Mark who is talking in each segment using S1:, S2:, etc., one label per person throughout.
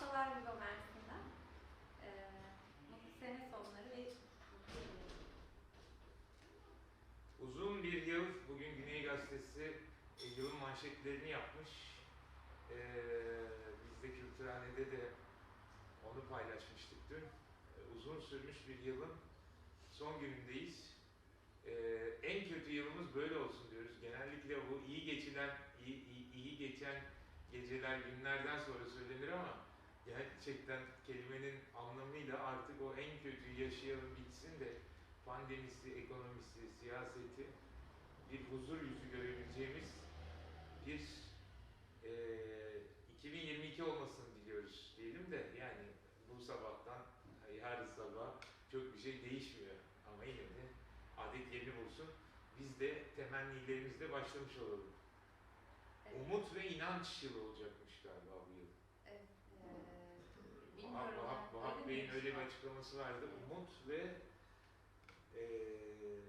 S1: haftalar Viva Mersin'den. Ee, mutlu sene sonları ve.
S2: Uzun bir yıl bugün Güney Gazetesi e, yılın manşetlerini yapmış. Ee, biz de Kültürhane'de de onu paylaşmıştık dün. Ee, uzun sürmüş bir yılın son günündeyiz. Ee, en kötü yılımız böyle olsun diyoruz. Genellikle bu iyi geçilen, iyi, iyi, iyi geçen geceler günlerden sonra söylenir ama gerçekten kelimenin anlamıyla artık o en kötü yaşayalım bitsin de pandemisi, ekonomisi, siyaseti bir huzur yüzü görebileceğimiz bir eee 2022 olmasını diliyoruz diyelim de yani bu sabahtan yarın sabah çok bir şey değişmiyor ama yine de adet yerini bulsun. Biz de temennilerimizle başlamış olalım.
S1: Evet.
S2: Umut ve inanç yılı olacakmış galiba Vahap. Vahap, Bey'in öyle bir
S1: var?
S2: açıklaması vardı. Umut ve eee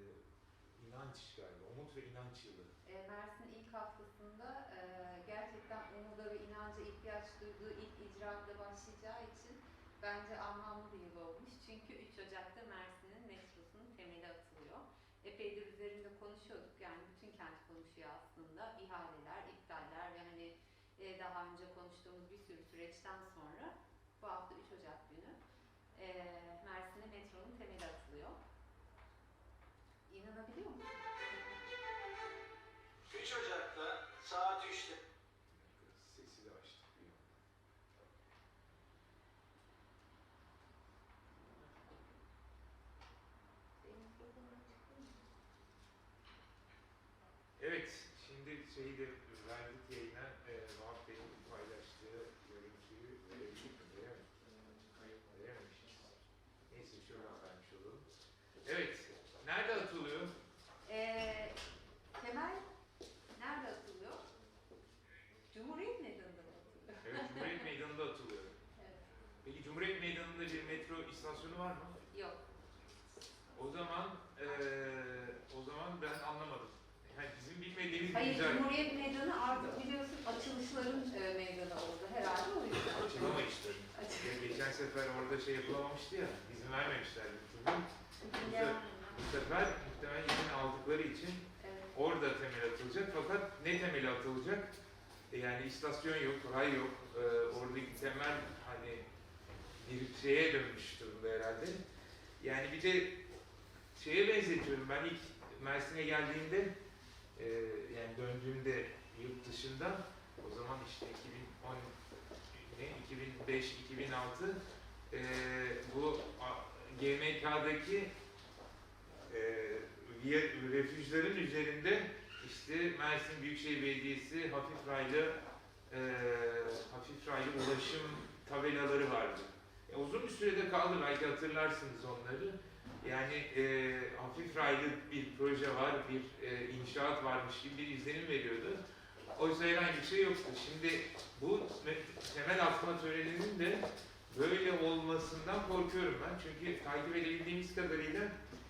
S2: inanç galiba. Umut ve inanç yılı.
S1: Ee, Mersin ilk haftasında e, gerçekten umuda ve inanca ihtiyaç duyduğu ilk icraatla başlayacağı için bence anlamlı bir yıl olmuş. Çünkü 3 Ocak'ta Mersin'in metrosunun temeli atılıyor. Epeydir üzerinde konuşuyorduk yani bütün kent konuşuyor aslında. İhaleler, iptaller ve hani e, daha önce konuştuğumuz bir sürü süreçten sonra bu hafta 3 Ocak günü. E,
S2: Şuradan vermiş olalım. Evet, nerede atılıyor?
S1: Ee, temel nerede atılıyor? Cumhuriyet Meydanı'nda mı atılıyor?
S2: Evet, Cumhuriyet Meydanı'nda atılıyor.
S1: Evet.
S2: Peki Cumhuriyet Meydanı'nda bir metro istasyonu var mı?
S1: Yok.
S2: O zaman eee o zaman ben anlamadım. Yani bizim bilmediğimiz
S1: Hayır,
S2: güzel
S1: Cumhuriyet Meydanı artık biliyorsun açılışların e, meydanı oldu herhalde o yüzden.
S2: açılamayıştır.
S1: Açıl-
S2: Ya geçen sefer orada şey yapılamamıştı ya, izin türlü. Bu, se- bu sefer muhtemelen izin aldıkları için
S1: evet.
S2: orada temel atılacak. Fakat ne temeli atılacak? E, yani istasyon yok, ray yok. E, oradaki temel hani bir şeye dönmüş durumda herhalde. Yani bir de şeye benzetiyorum. Ben ilk Mersin'e geldiğimde e, yani döndüğümde yurt dışında o zaman işte 2010 ne 2005 2006 e, bu GMK'daki e, refüjlerin üzerinde işte Mersin Büyükşehir Belediyesi hafif raylı e, hafif raylı ulaşım tabelaları vardı. E, uzun bir sürede kaldı belki hatırlarsınız onları. Yani e, hafif raylı bir proje var, bir e, inşaat varmış gibi bir izlenim veriyordu. Oysa herhangi bir şey yoktu. Şimdi bu me- temel atma töreninin de böyle olmasından korkuyorum ben. Çünkü takip edebildiğimiz kadarıyla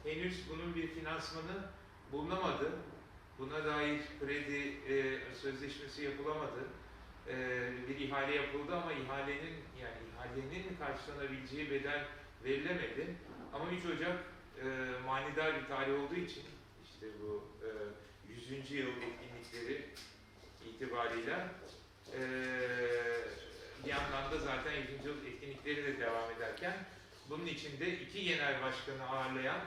S2: henüz bunun bir finansmanı bulunamadı. Buna dair kredi e, sözleşmesi yapılamadı. E, bir ihale yapıldı ama ihalenin yani ihalenin karşılanabileceği bedel verilemedi. Ama 3 Ocak e, manidar bir tarih olduğu için işte bu e, 100. yıl etkinlikleri itibariyle e, bir yandan da zaten 100. yıl etkinlikleri de devam ederken bunun içinde iki genel başkanı ağırlayan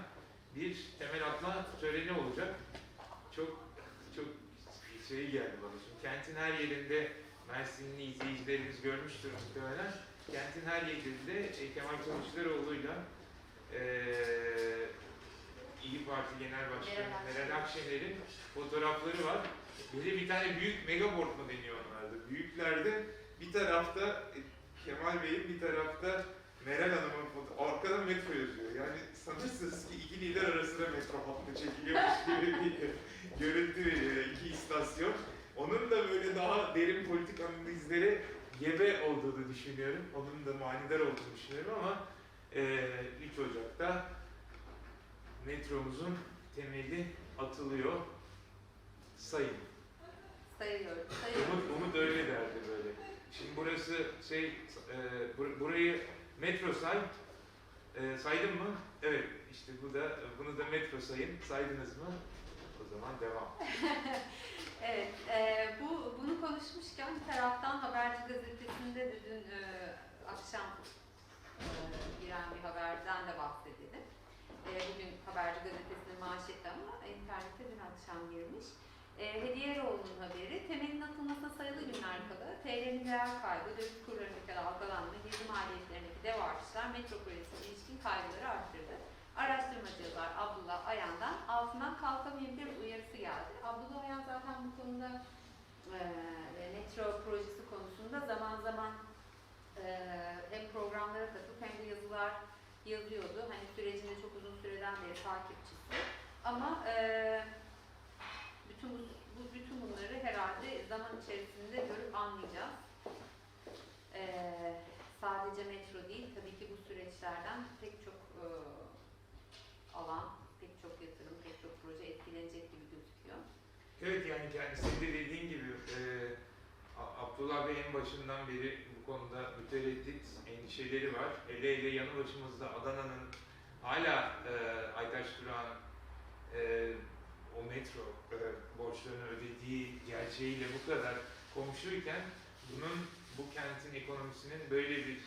S2: bir temel atma töreni olacak. Çok çok şey geldi bana. Şimdi kentin her yerinde Mersinli izleyicilerimiz görmüştür muhtemelen. Kentin her yerinde e, Kemal Kılıçdaroğlu'yla eee İyi Parti Genel Başkanı.
S1: Meral
S2: Akşener'in fotoğrafları var. Bir bir tane büyük megabord mu deniyor onlarda. Büyüklerde bir tarafta e, Kemal Bey'in bir tarafta Meral Hanım'ın foto arkada metro yazıyor. Yani sanırsınız ki iki lider arasında metro hattı çekiliyormuş gibi bir görüntü iki istasyon. Onun da böyle daha derin politik analizlere gebe olduğunu düşünüyorum. Onun da manidar olduğunu düşünüyorum ama e, 3 Ocak'ta metromuzun temeli atılıyor. Sayın.
S1: Sayıyorum. Sayıyorum.
S2: Umut, Umut öyle derdi böyle. şimdi burası şey, e, bur- burayı metro say. E, saydın mı? Evet, işte bu da, bunu da metro sayın. Saydınız mı? O zaman devam.
S1: Evet, e, bu bunu konuşmuşken bir taraftan Haberci Gazetesi'nde de dün e, akşam e, giren bir haberden de bahsedelim. E, bugün Haberci Gazetesi'nin manşeti ama internete dün akşam girmiş. E, Hediye Eroğlu'nun haberi, temelin atılmasına sayılı günler kala TL'nin değer kaybı, döviz kurlarındaki dalgalanma, girdi maliyetlerindeki dev artışlar metro projesi ilişkin kaygıları arttırdı. Araştırmacılar Abdullah Ayan'dan altından kalkamayabilir uyarısı geldi. Abdullah Ayan zaten bu konuda eee metro projesi konusunda zaman zaman eee, hem programlara katılıp hem de yazılar yazıyordu. Hani sürecinde çok uzun süreden beri takipçisi. Ama eee, bütün bu, bütün bunları herhalde zaman içerisinde görüp anlayacağız. Eee, sadece metro değil, tabii ki bu süreçlerden pek çok eee, alan, pek çok yatırım, pek çok proje etkilenecek gibi gözüküyor.
S2: Evet yani kendisi de dediğin gibi e, Abdullah Bey en başından beri bu konuda mütereddit endişeleri var. Hele hele yanı başımızda Adana'nın hala e, Aytaş Duran e, o metro e, borçlarını gerçeğiyle bu kadar komşuyken bunun bu kentin ekonomisinin böyle bir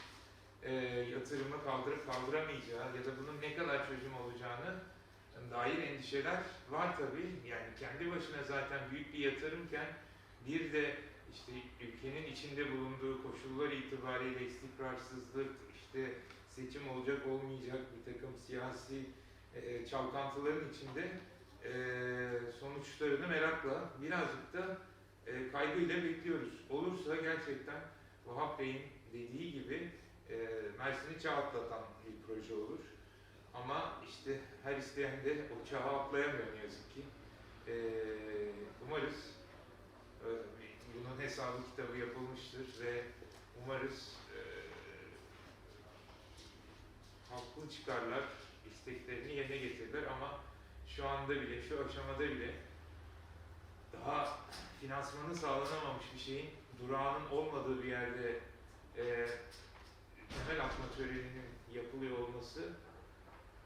S2: e, yatırımı kaldırıp kaldıramayacağı ya da bunun ne kadar çözüm olacağını dair endişeler var tabii. Yani kendi başına zaten büyük bir yatırımken bir de işte ülkenin içinde bulunduğu koşullar itibariyle istikrarsızlık, işte seçim olacak olmayacak bir takım siyasi e, çalkantıların içinde e, sonuçlarını merakla birazcık da e, kaygıyla bekliyoruz. Olursa gerçekten Vahap Bey'in dediği gibi e, Mersin'i çağ atlatan bir proje olur. Ama işte her isteyen de o çağı atlayamıyor ne yazık ki. Ee, umarız e, bunun hesabı kitabı yapılmıştır ve umarız e, haklı çıkarlar isteklerini yerine getirirler ama şu anda bile, şu aşamada bile daha finansmanı sağlanamamış bir şeyin durağının olmadığı bir yerde e, temel atma töreninin yapılıyor olması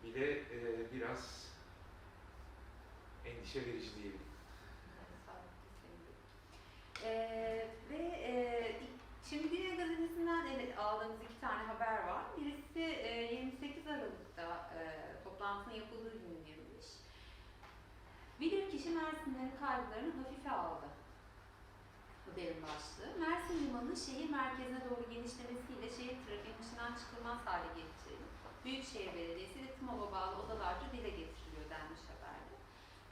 S2: bile e, biraz endişe verici diyelim.
S1: Ee, ve e, şimdi Dünya Gazetesi'nden evet aldığımız iki tane haber var. Birisi e, 28 Aralık'ta e, toplantının yapıldığı gün verilmiş. Bilirkişi Mersinlerin kaygılarını hafife aldı. Haberin başlığı. Mersin Limanı şehir merkezine doğru genişlemesiyle şehir trafiğinin dışından çıkılmaz hale getirildi. Büyükşehir Belediyesi ve TİMOV'a bağlı odalarca dile getiriliyor denmiş haberde.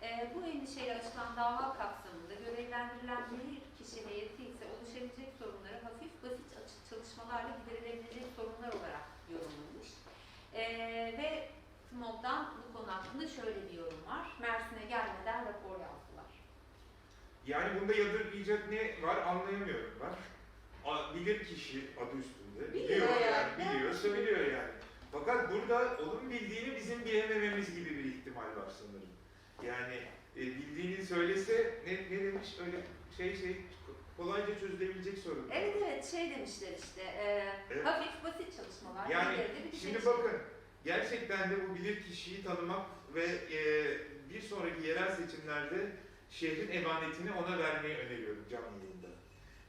S1: Ee, bu endişeyle açılan dava kapsamında görevlendirilen bir kişi heyeti ise oluşabilecek sorunları hafif basit çalışmalarla giderilebilecek sorunlar olarak yorumlamış. Ee, ve TİMOV'dan bu konu hakkında şöyle bir yorum var. Mersin'e gelmeden rapor yazdılar.
S2: Yani bunda yadırgayacak ne var anlayamıyorum ben. Bilir kişi adı üstünde.
S1: Biliyor yani.
S2: biliyor, söylüyor yani. Fakat burada onun bildiğini bizim bilemememiz gibi bir ihtimal var sanırım. Yani e, bildiğini söylese ne, ne demiş öyle şey şey kolayca çözülebilecek sorun.
S1: Evet evet şey demişler işte e,
S2: Evet.
S1: hafif basit çalışmalar.
S2: Yani
S1: bir şey
S2: Şimdi bakın gerçekten de bu bilir kişiyi tanımak ve e, bir sonraki yerel seçimlerde şehrin emanetini ona vermeyi öneriyorum canlı yayında.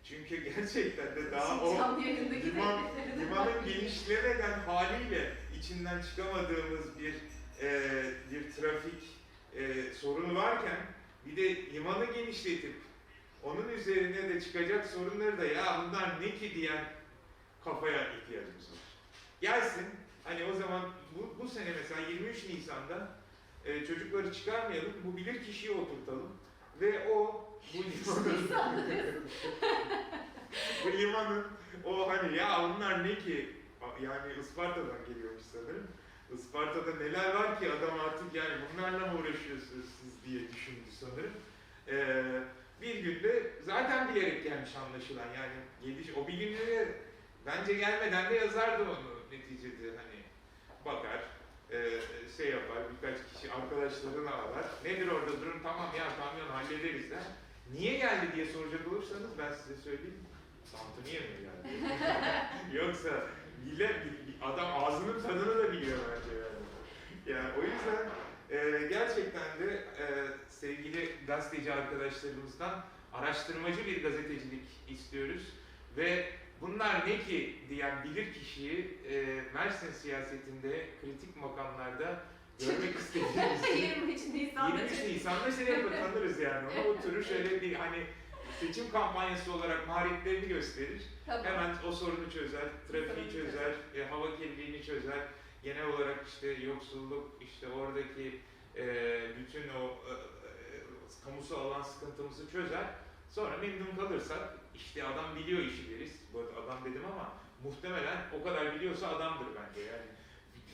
S2: Çünkü gerçekten de daha o liman, limanın genişlemeden haliyle içinden çıkamadığımız bir e, bir trafik e, sorunu varken bir de limanı genişletip onun üzerine de çıkacak sorunları da ya bunlar ne ki diyen kafaya ihtiyacımız var. Gelsin hani o zaman bu, bu sene mesela 23 Nisan'da e, çocukları çıkarmayalım bu bilir kişiyi oturtalım ve o bu limanın bu limanın o hani ya bunlar ne ki yani Isparta'dan geliyormuş sanırım. Isparta'da neler var ki adam artık yani bunlarla mı uğraşıyorsunuz siz diye düşündü sanırım. Ee, bir günde zaten bilerek gelmiş anlaşılan yani geliş o bilimleri bence gelmeden de yazardı onu neticede hani bakar e, şey yapar birkaç kişi arkadaşlarını arar nedir orada durum tamam ya kamyon hallederiz der. Niye geldi diye soracak olursanız ben size söyleyeyim tantuniye mi yani? Yoksa bilen adam ağzının tadını da biliyor bence yani. Yani o yüzden e, gerçekten de e, sevgili gazeteci arkadaşlarımızdan araştırmacı bir gazetecilik istiyoruz ve bunlar ne ki diyen bilir kişiyi e, Mersin siyasetinde kritik makamlarda görmek istediğimizi
S1: 23 Nisan'da
S2: 23 Nisan'da seni hep tanırız yani. Ona oturur şöyle bir hani seçim kampanyası olarak maharetlerini gösterir.
S1: Tamam.
S2: Hemen o sorunu çözer, trafiği çözer, e, hava kirliliğini çözer. Genel olarak işte yoksulluk, işte oradaki e, bütün o e, e, kamusal alan sıkıntımızı çözer. Sonra memnun kalırsak işte adam biliyor işi deriz. Bu arada adam dedim ama muhtemelen o kadar biliyorsa adamdır bence yani.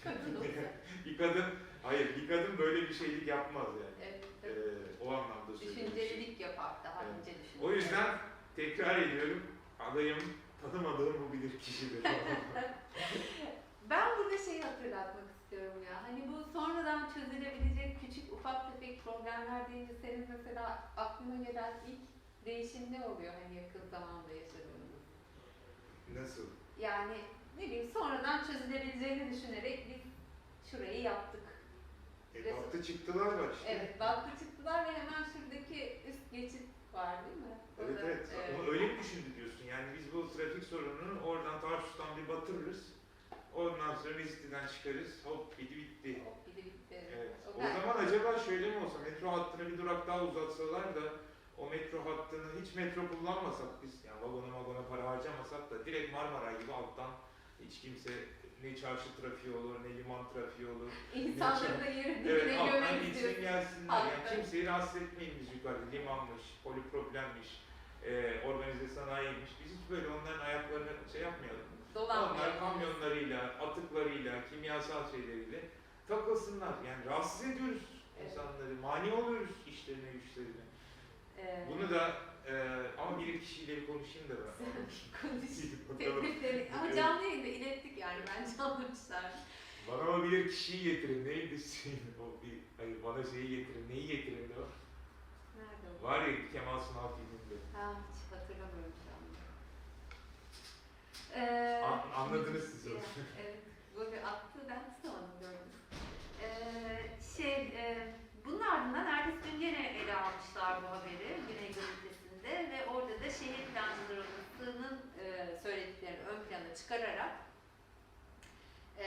S1: Kadın
S2: bir kadın, hayır bir kadın böyle bir şeylik yapmaz yani.
S1: Evet,
S2: Ee,
S1: tabii.
S2: o anlamda söylüyorum.
S1: Düşüncelilik yapar, daha
S2: Evet.
S1: ince düşünür.
S2: O yüzden tekrar ediyorum, adayım tanımadığım bu bilir kişidir.
S1: Ben burada şeyi hatırlatmak istiyorum ya. Hani bu sonradan çözülebilecek küçük ufak tefek problemler deyince senin mesela aklına gelen ilk değişim ne oluyor hani yakın zamanda yaşadığımız?
S2: Nasıl?
S1: Yani ne bileyim sonradan çözülebileceğini düşünerek biz şurayı yaptık.
S2: E, baktı çıktılar var işte.
S1: Evet, baktı çıktılar ve hemen şuradaki üst geçit var değil mi?
S2: Evet
S1: Orada,
S2: evet. Ama öyle mi düşündü diyorsun? Yani biz bu trafik sorununu oradan Tarsus'tan bir batırırız. Ondan sonra Vizitli'den çıkarız. Hop bitti bitti.
S1: Hop bir de bitti.
S2: Evet. O
S1: kadar.
S2: zaman acaba şöyle mi olsa metro hattını bir durak daha uzatsalar da o metro hattını hiç metro kullanmasak biz yani vagona vagona para harcamasak da direkt Marmara gibi alttan hiç kimse ne çarşı trafiği olur ne liman trafiği olur.
S1: İnsanların da yerini
S2: Evet alttan
S1: görmek
S2: gitsin
S1: istiyorsun.
S2: gelsinler. Yani kimseyi rahatsız etmeyin biz yukarıda limanmış, poliproblemmiş, e, organize sanayiymiş. Biz hiç böyle onların ayaklarını şey yapmayalım. Onlar
S1: Dolanmıyor.
S2: kamyonlarıyla, atıklarıyla, kimyasal şeyleriyle takılsınlar. Yani rahatsız ediyoruz
S1: Evet.
S2: insanları, mani oluyoruz işlerine, güçlerine.
S1: Ee,
S2: Bunu da e, ama bir kişiyle bir konuşayım da ben.
S1: Teklifleri ama canlı yayında ilettik yani bence anlamışlar.
S2: Bana o bilir kişiyi getirin. Neydi şeyin? O bir, hayır bana şeyi getirin. Neyi getirin o?
S1: Nerede o?
S2: Var ya Kemal Sunal filminde.
S1: Ha hiç hatırlamıyorum şu anda. Ee,
S2: An- anladınız siz onu.
S1: Evet. Böyle attı ben tutamadım gördüm. Ee, şey, e, bunun ardından ertesi gün gene ele almışlar bu haberi Güney Gazetesi'nde ve orada da şehir plancılığının e, söylediklerini ön plana çıkararak e,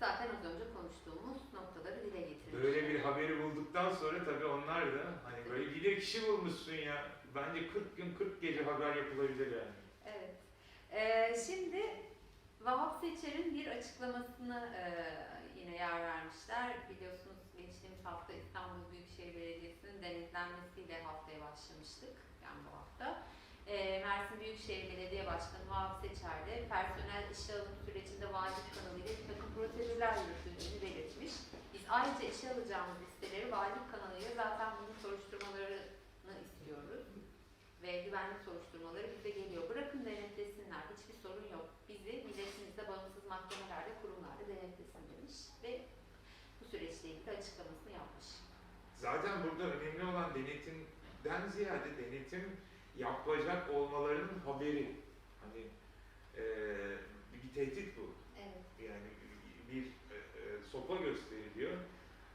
S1: zaten az önce konuştuğumuz noktaları dile getirmiş.
S2: Böyle bir haberi bulduktan sonra tabii onlar da hani böyle bilir kişi bulmuşsun ya. Bence 40 gün 40 gece haber yapılabilir yani.
S1: Evet. Ee, şimdi Vahap Seçer'in bir açıklamasını e, yine yer vermişler. Biliyorsunuz hafta İstanbul Büyükşehir Belediyesi'nin denetlenmesiyle haftaya başlamıştık. Yani bu hafta. Ee, Mersin Büyükşehir Belediye Başkanı Vahap Seçer de personel işe alım sürecinde valilik kanalıyla bir takım prosedürler yürütüldüğünü belirtmiş. Biz ayrıca işe alacağımız listeleri valilik kanalıyla zaten bunun soruşturmalarını istiyoruz ve güvenlik soruşturmaları bize geliyor. Bırakın denetlesinler, hiçbir sorun yok. Bizi milletimizde bağımsız mahkemelerde, kurumlarda denetlesin demiş ve bu süreçle ilgili açıklamasını yapmış.
S2: Zaten burada önemli olan denetimden ziyade denetim yapacak olmalarının haberi. Hani eee, bir tehdit bu.
S1: Evet.
S2: Yani bir e, e, sopa gösteriliyor.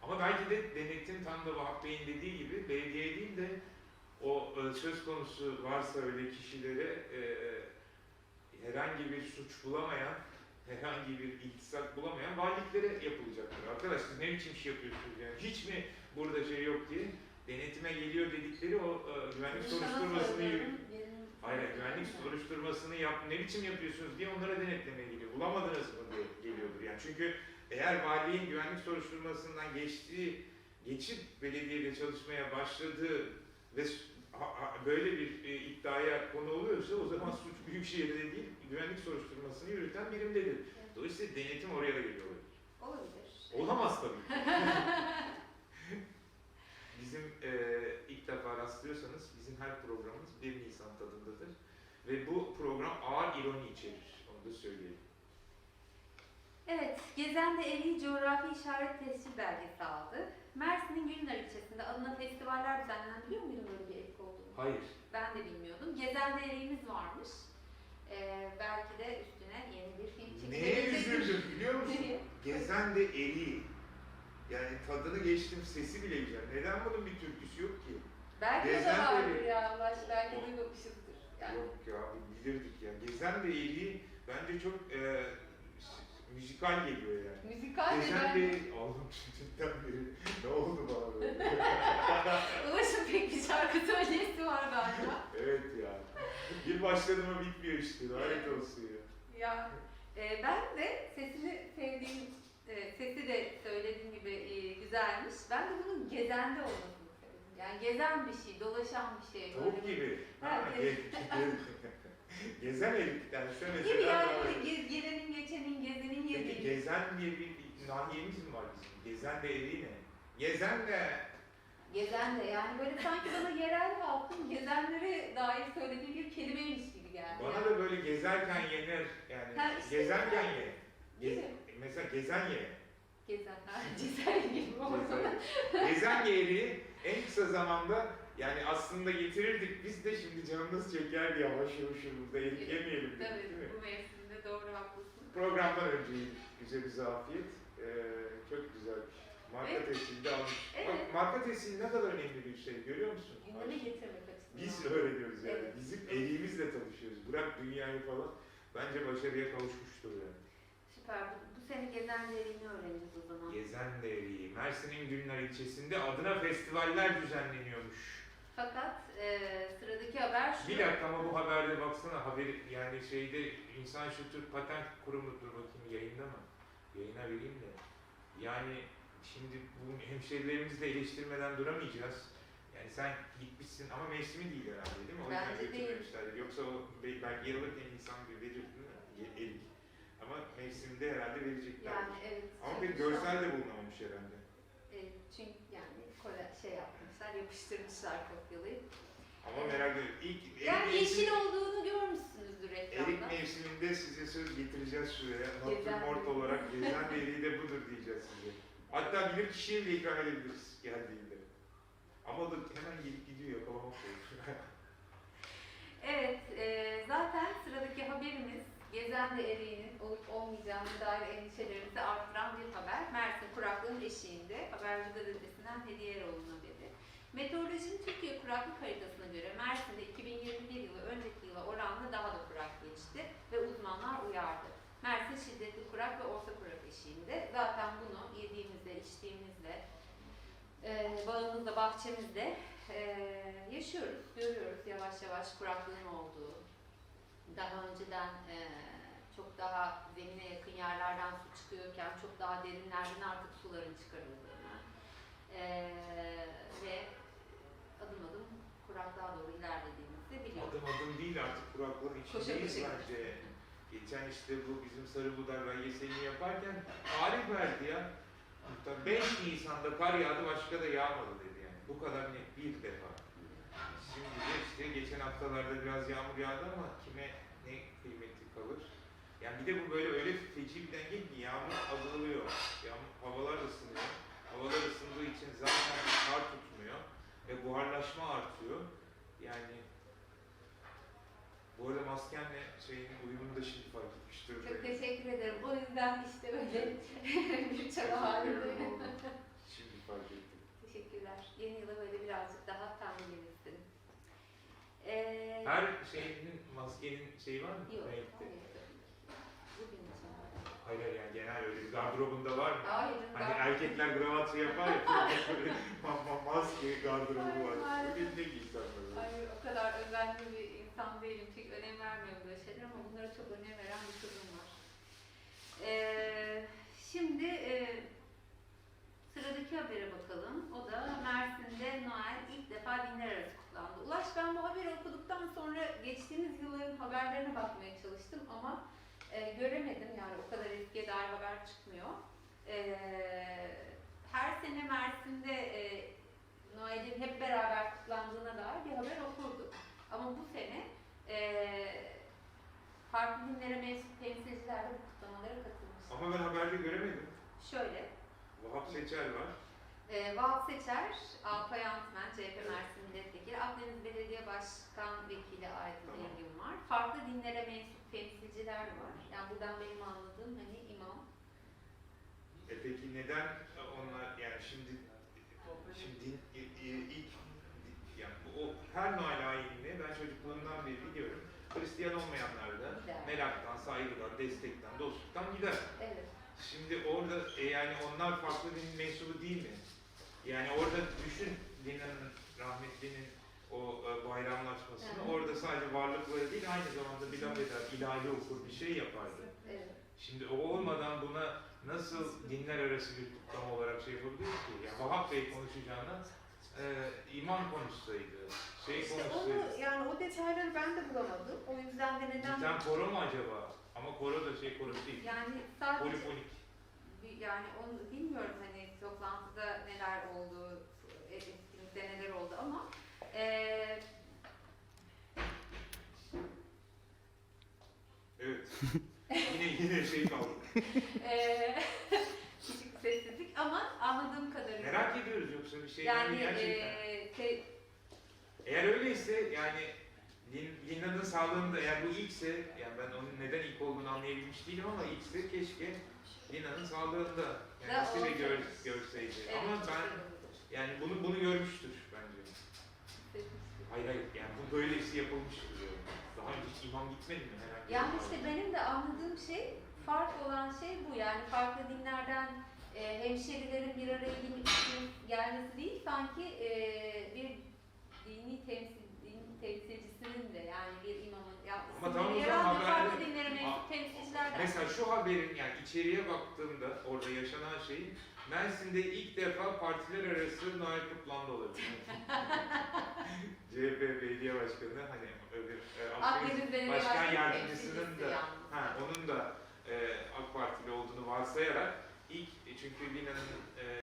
S2: Ama belki de denetim tam da Vahap Bey'in dediği gibi belediye değil de o e, söz konusu varsa öyle kişilere e, herhangi bir suç bulamayan, herhangi bir iltisak bulamayan valiliklere yapılacaktır. Arkadaş siz ne biçim iş yapıyorsunuz yani? Hiç mi burada şey yok diye denetime geliyor dedikleri o e, güvenlik soruşturmasını Hayır, güvenlik soruşturmasını yap, ne biçim yapıyorsunuz diye onlara denetlemeye geliyor. Bulamadınız mı diye geliyordur yani. Çünkü eğer valiliğin güvenlik soruşturmasından geçtiği, geçip belediyede çalışmaya başladığı ve böyle bir e, iddiaya konu oluyorsa o zaman suç büyük şehirde değil, güvenlik soruşturmasını yürüten birimdedir. Dolayısıyla denetim oraya da geliyor. olabilir.
S1: Olabilir.
S2: Olamaz tabii. Bizim e, ilk defa rastlıyorsanız bizim her programımız 1 Nisan tadındadır. Ve bu program ağır ironi içerir. Onu da söyleyeyim.
S1: Evet, Gezen de Evi Coğrafi İşaret Tescil Belgesi aldı. Mersin'in Gülnar ilçesinde adına festivaller düzenlendi. Biliyor muydun böyle bir etki olduğunu?
S2: Hayır.
S1: Ben de bilmiyordum. Gezen Dereğimiz varmış. Ee, belki de üstüne yeni bir film
S3: Neye
S1: çekilecek.
S3: üzüldüm biliyor musun?
S1: Neye?
S3: Gezen de eri. Yani tadını geçtim sesi bile güzel. Neden bunun bir türküsü yok ki?
S1: Belki da
S3: Gezen de
S1: vardır
S3: eri.
S1: ya Allah aşkına, belki
S3: O-
S1: duymamışızdır. Yani.
S3: Yok ya bilirdik ya. Gezen de eri bence çok e, s- müzikal geliyor yani.
S1: Müzikal
S3: Gezen
S1: neden?
S3: de Allah'ım şimdiden beri ne oldu bana böyle?
S1: Ulaş'ın pek bir şarkı söyleyesi var galiba.
S3: evet ya. Bir başladı mı bitmiyor işte. Lanet olsun ya.
S1: Ya e, ben de sesini sevdiğim, e, sesi de söylediğim gibi e, güzelmiş. Ben de bunun gezende olmasını sevdim. Yani gezen bir şey, dolaşan bir şey.
S3: Tavuk gibi.
S1: Ha, ge-
S3: ge- ge- Gezen erik dense mesela.
S1: Gibi yani böyle
S3: iyi.
S1: ge- gelenin, geçenin, gezenin
S3: Peki
S1: yeri.
S3: gezen diye bir nahiyemiz mi var bizim? Gezen de eriği ne? Gezen de
S1: Gezen de yani böyle sanki bana yerel halkın gezenlere dair söylediği bir kelimeymiş gibi geldi.
S3: bana
S1: yani.
S3: da böyle gezerken yenir yani.
S1: Ha, işte
S3: gezerken
S1: yani.
S3: ye. Gez. Mesela gezen ye.
S1: Gezen, ha, gezen gibi oldu.
S3: Gezen, gezen ye eriği en kısa zamanda yani aslında getirirdik biz de şimdi canımız çeker diye yavaş yavaş burada yemeyelim dedik
S1: Tabii
S3: değil mi?
S1: bu mevsimde doğru haklısın.
S3: Programdan önce güzel bize afiyet. Ee, çok güzelmiş. Marka
S1: Evet.
S3: tescilli almış.
S1: Evet.
S3: Bak marka tescili ne kadar önemli bir şey görüyor musun?
S1: Gündeme getirmek açısından.
S3: Biz öğreniyoruz yani.
S1: Evet.
S3: Bizim elimizle tanışıyoruz. Bırak dünyayı falan. Bence başarıya kavuşmuştur yani.
S1: Süper. Bu, bu sene gezen değerini öğreneceğiz o zaman.
S3: Gezen Devriği. Mersin'in Gülnar ilçesinde adına festivaller düzenleniyormuş.
S1: Fakat e, sıradaki haber şu.
S2: Bir dakika ama bu haberde baksana haberi yani şeyde insan şu Türk Patent Kurumu dur bakayım yayında mı? Yayına vereyim de. Yani şimdi bu hemşerilerimizi de eleştirmeden duramayacağız. Yani sen gitmişsin ama mevsimi değil herhalde değil mi? O yüzden
S1: Bence değil.
S2: Yoksa o be- belki alırken insan bir verir değil mi? Ye- Erik. Ama mevsiminde herhalde verecekler.
S1: Yani evet.
S2: Ama bir görsel de bulunamamış herhalde.
S1: E, çünkü yani kole, şey yapmışlar, yapıştırmışlar kopyalayıp.
S2: Ama
S1: Evet.
S2: merak ediyorum. İlk erik
S1: Yani
S2: mevsimi-
S1: yeşil olduğunu görmüşsünüzdür
S3: Erik
S1: ekranda.
S3: mevsiminde size söz getireceğiz şuraya. Natürmort
S1: Devriği.
S3: olarak gezen devriği de budur diyeceğiz size. Hatta bilir kişiye bile ikram edebiliriz geldiğinde. Ama o da hemen gelip gidiyor yakalamak zorunda.
S1: Evet, e, zaten sıradaki haberimiz Gezen de eriğinin olup olmayacağına dair endişelerimizi arttıran bir haber. Mersin kuraklığın eşiğinde Haberci Gazetesi'nden Hediye Eroğlu'nun haberi. Meteorolojinin Türkiye kuraklık haritasına göre Mersin'de 2021 yılı önceki yıla oranla daha da kurak geçti ve uzmanlar uyardı. Mersin şiddetli kurak ve orta kurak eşiğinde. Zaten bunu yediğimizde, içtiğimizde, e, bağımızda, bahçemizde e, yaşıyoruz, görüyoruz yavaş yavaş kuraklığın olduğu. Daha önceden e, çok daha zemine yakın yerlerden su çıkıyorken çok daha derinlerden artık suların çıkarıldığını e, ve adım adım kuraklığa doğru ilerlediğimizi biliyoruz.
S2: Adım adım değil artık kuraklığın içindeyiz
S1: koşa.
S2: bence. Geçen işte bu bizim Sarı Buğday belgeselini yaparken tarih verdi ya. Hatta 5 Nisan'da kar yağdı başka da yağmadı dedi yani. Bu kadar net bir defa. Şimdi işte geçen haftalarda biraz yağmur yağdı ama kime ne kıymeti kalır? Yani bir de bu böyle öyle feci bir denge ki yağmur azalıyor. Yağmur, havalar ısınıyor. Havalar ısındığı için zaten kar tutmuyor ve buharlaşma artıyor. Yani bu arada maskenle şeyin uyumunu da şimdi fark etmiştir.
S1: Çok teşekkür ederim. O yüzden işte böyle bir çaba halinde.
S2: Şimdi fark ettim.
S1: Teşekkürler. Yeni yıla böyle birazcık. Ee,
S2: Her şeyin maskenin şeyi var mı?
S1: Yok, hayır
S2: Renkte.
S1: Bugün için.
S2: Hayır hayır, yani genel öyle bir gardırobunda var mı?
S1: Hayır,
S2: Hani
S1: ben-
S2: erkekler gravat yapar ya, böyle ma- ma- maske gardırobu var.
S1: Hayır,
S2: Bugün ne giysen böyle.
S1: Hayır, o kadar özenli bir insan değilim. Pek önem vermiyorum böyle şeyler ama bunlara çok önem veren bir kızım var. Ee, şimdi e, sıradaki habere bakalım. O da Mersin'de Noel ilk defa dinler arası kutlandı. Ulaş ben bu haberi okuduktan sonra geçtiğimiz yılların haberlerine bakmaya çalıştım ama e, göremedim. Yani o kadar eskiye dair haber çıkmıyor. E, her sene Mersin'de e, Noel'in hep beraber kutlandığına dair bir haber okurduk. Ama bu sene eee farklı dinlere mensup temsilciler de bu kutlamalara katılmış.
S2: Ama ben haberde göremedim.
S1: Şöyle,
S2: Vahap Seçer var.
S1: Eee Vahap Seçer, Alpay Antmen, CHP Mersin Milletvekili, Akdeniz Belediye Başkan Vekili Aydın. Engin var. Farklı dinlere mensup temsilciler var. Yani buradan benim anladığım hani imam.
S2: E peki neden onlar yani şimdi şimdi i- i- ilk yani o her ayinini ben çocukluğumdan beri biliyorum. Hristiyan olmayanlar da meraktan, saygıdan, destekten, dostluktan gider.
S1: Evet.
S2: Şimdi orada e, yani onlar farklı din mensubu değil mi? Yani orada düşün Dina'nın rahmetlinin o e, bayramlaşmasını.
S1: Hı.
S2: Orada sadece varlıkları değil aynı zamanda bir laf eder, ilahi okur bir şey yapardı.
S1: Evet.
S2: Şimdi o olmadan buna nasıl dinler arası bir kutlama olarak şey yapabiliriz ki? Ya Vahap Bey konuşacağına e, iman konuşsaydı, şey
S4: İşte
S2: konuşsaydı.
S4: onu yani o detayları ben de bulamadım. O yüzden de neden
S2: Cidden koro mu acaba? Ama koro da şey koro değil.
S1: Yani sadece
S2: Polifonik.
S1: yani onu bilmiyorum hani toplantıda neler oldu, e, etkinlikte neler oldu ama eee
S2: Evet. yine yine şey kaldı.
S1: eee küçük sessizlik ama anladığım kadarıyla
S2: Merak ediyoruz yoksa bir şey
S1: yani
S2: gerçekten.
S1: eee te-
S2: Eğer öyleyse yani Lin, Lina'nın sağlığında eğer bu ilkse yani ben onun neden ilk olduğunu anlayabilmiş değilim ama ilkse keşke Lina'nın sağlığında kendisi de gör, görseydi.
S1: evet,
S2: ama ben yani bunu bunu görmüştür bence. Hayır hayır yani bu böylesi yapılmıştır diyorum. Daha önce hiç imam gitmedi mi herhangi
S1: Yani işte benim de anladığım şey fark olan şey bu yani farklı dinlerden e, hemşerilerin bir araya gelmesi değil sanki e, bir dini temsil temsilcisinin de yani bir imamın yapması
S2: Ama tamam o zaman
S1: farklı dinlere mensup
S2: Aa,
S1: temsilciler de
S2: Mesela şu haberin yani içeriye baktığımda orada yaşanan şeyin Mersin'de ilk defa partiler arası Noel kutlandı olabilir. CHP Belediye Başkanı hani öbür e, Akdeniz
S1: Akdeniz Belediye
S2: Başkan
S1: Başkanı
S2: Yardımcısının
S1: temsilcisi
S2: da
S1: yalnız.
S2: ha, onun da e, AK Partili olduğunu varsayarak ilk çünkü Lina'nın e,